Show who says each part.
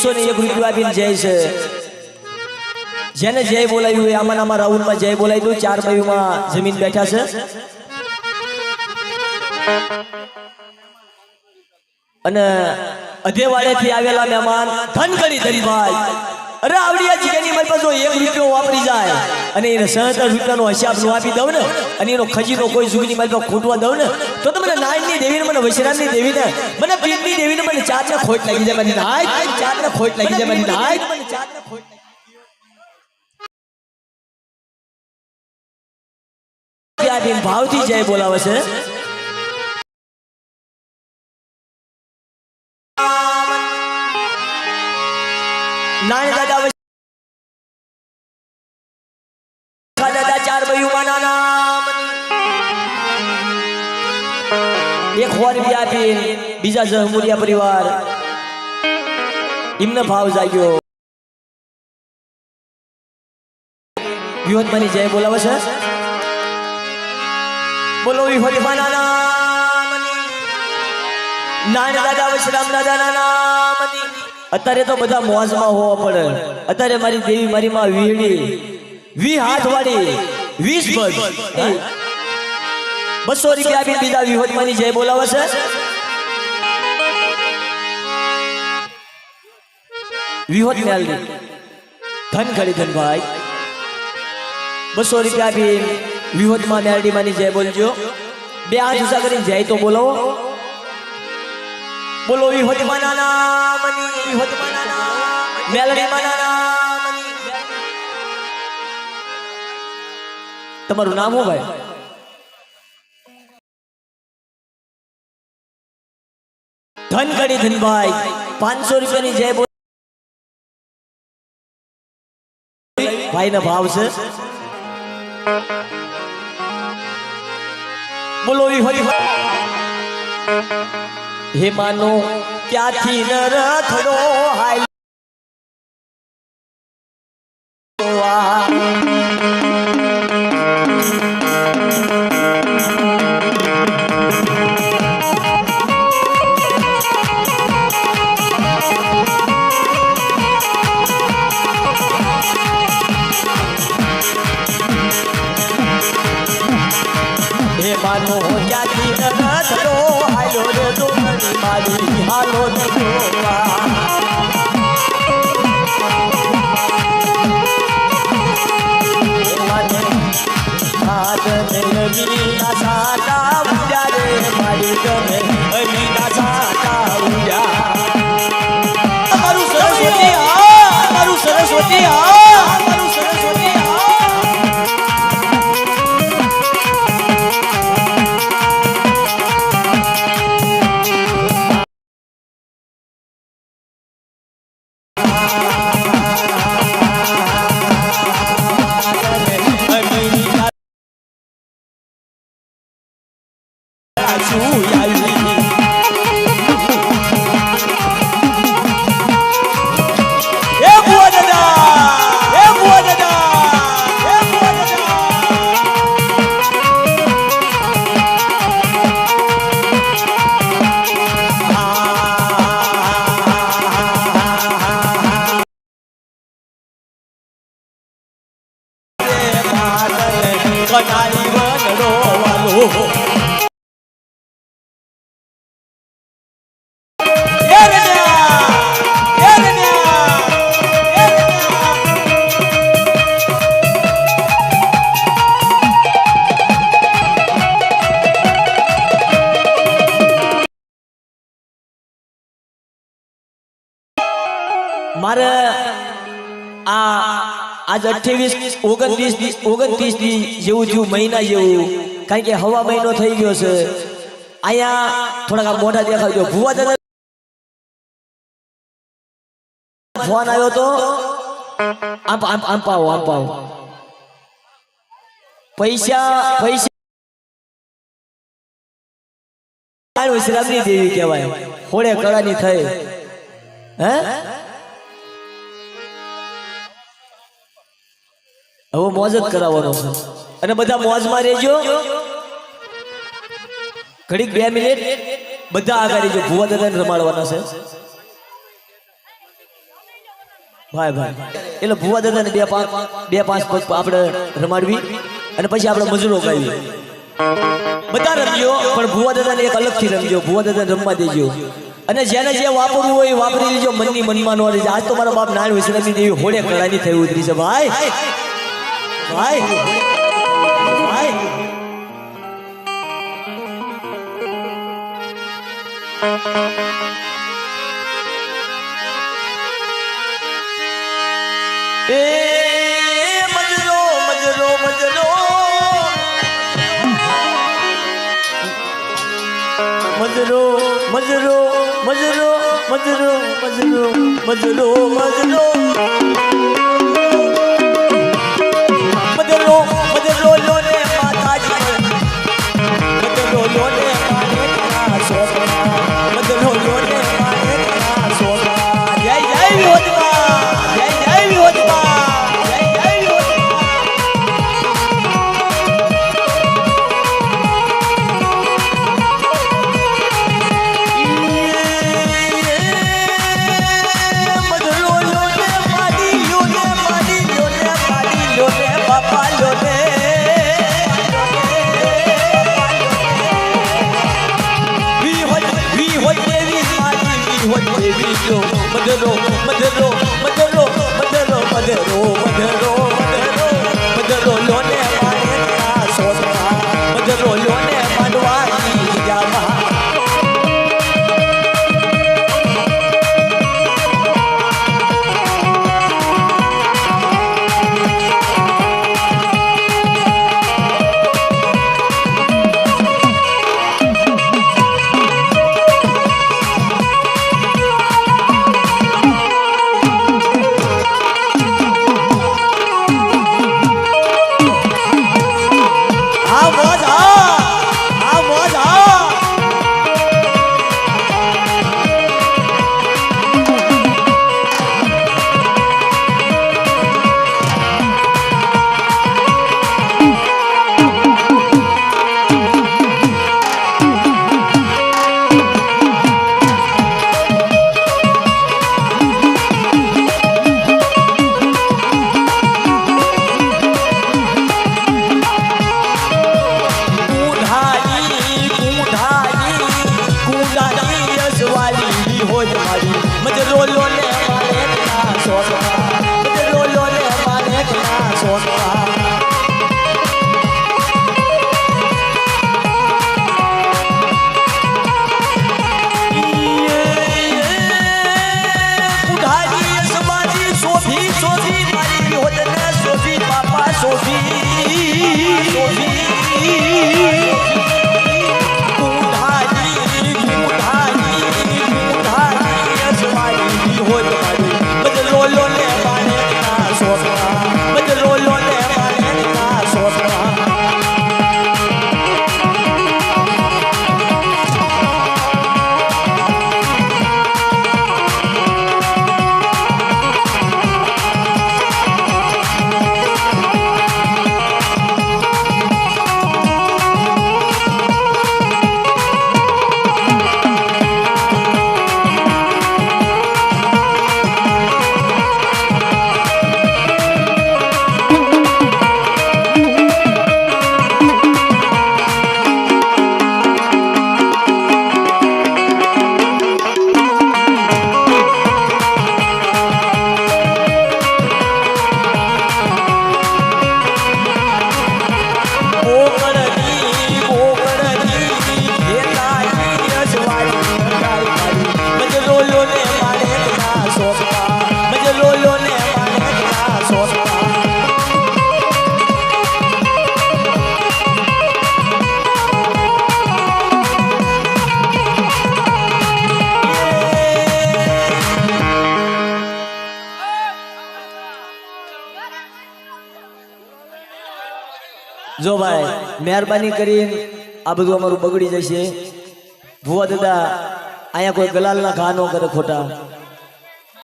Speaker 1: એકસો ને એક રૂપિયા આપીને જય છે. જેને જય બોલાવ્યું હોય આમાં આમાં રાઉન્ડમાં જય બોલાવી દઉં. ચાર બાયુમાં જમીન બેઠા છે. અને અધેવાડેથી આવેલા મહેમાન ધનકડી ધનભાઈ અરે આવડિયા જીગાની મારી પાસે એક રૂપિયો વાપરી અને એને સહતર રૂપિયાનો હિસાબ નો આપી દઉં ને અને એનો ખજીનો કોઈ જુગની મારી ખૂટવા દઉં ને તો તમને નાયણની દેવીને મને વૈશ્રામની દેવીને મને પીરની દેવીને મને ચારને ખોટ લાગી જાય મને નાય ચારને ખોટ લાગી જાય મને નાય. મને ચારને ખોટ લાગી ભાવથી જય બોલાવે છે. નાની દાદા એક રૂપિયા આપી બીજા જહમુરિયા પરિવાર. એમને ભાવ જાગ્યો. વિહોતમાની જય બોલાવે છે. બોલો વિહોતમા નાના નાના. દાદા વૈશ્રામ દાદા નાના અત્યારે તો બધા મોજમાં હોવા પડે. અત્યારે મારી દેવી મારી માં વીડી વી હાથ વાળી વીસ પગ બસો રૂપિયા આપી બીજા વિહોદમાંની જય બોલાવે છે. વિહોત મેલડી ધન ઘડી ધનભાઈ બસો રૂપિયા આપી વિહોતમાં મેલડીમાંની જય બોલજો. બે હાથ જુસા કરીને જય તો બોલો. બોલો વિહોદમાં નાના મેલડીમાં તમારું નામ શું ભાઈ? ધનકડી ધનભાઈ, પાંચસો રૂપિયાની જય બોલ. ભાઈ ના ભાવ છે. બોલો હે માનો, ક્યાંથી ન રથડો હાલ આ આજ અઠ્યાવીસ ઓગણત્રીસ ઓગણત્રીસ દી જેવું થયું, મહિના જેવું. કારણ કે હવા મહિનો થઈ ગયો છે. અહીંયા થોડાક મોઢા દેખાડજો. ભુવા દાદા ફોન આવ્યો તો? આમ આમ પૈસા પૈસા વિશ્રામની દેવી કહેવાય. હોળે કળાની થઈ. હે? હવે મોજ જ કરાવવાનો છે. અને બધા મોજમાં રહેજો. ઘડીક બે મિનિટ બધા આગળ રહેજો. ભુવા દાદાને રમાડવાના છે. ભાઈ ભાઈ. એટલે ભુવા દાદાને બે પાંચ બે પાંચ આપણે રમાડવી અને પછી આપણે મજૂરો ગાવી બધા રમજો પણ ભુવા દાદાને એક અલગથી રમજો. ભુવા દાદાને રમવા દેજો. અને જેને જે વાપરવું હોય વાપરી લેજો. મનની મનમાં નો રહેજો. આજ તો મારા બાપ નાણ વિશ્રામી દેવી હોળે કળાની થઈ ઉતરી છે ભાઈ ભાઈ. ભાઈ. એ મજરો મજરો મજરો. મજરો મજરો મજરો મજરો મજરો મજરો મજરો દેવી જો મધુરો મધુરો મધુરો મધુરો મધુરો મધુરો મધુરો જો ભાઈ, મહેરબાની કરીને આ બધું અમારું બગડી જશે. ભુવા દાદા, અહીંયા કોઈ ગલાલના ઘા ન કરે ખોટા.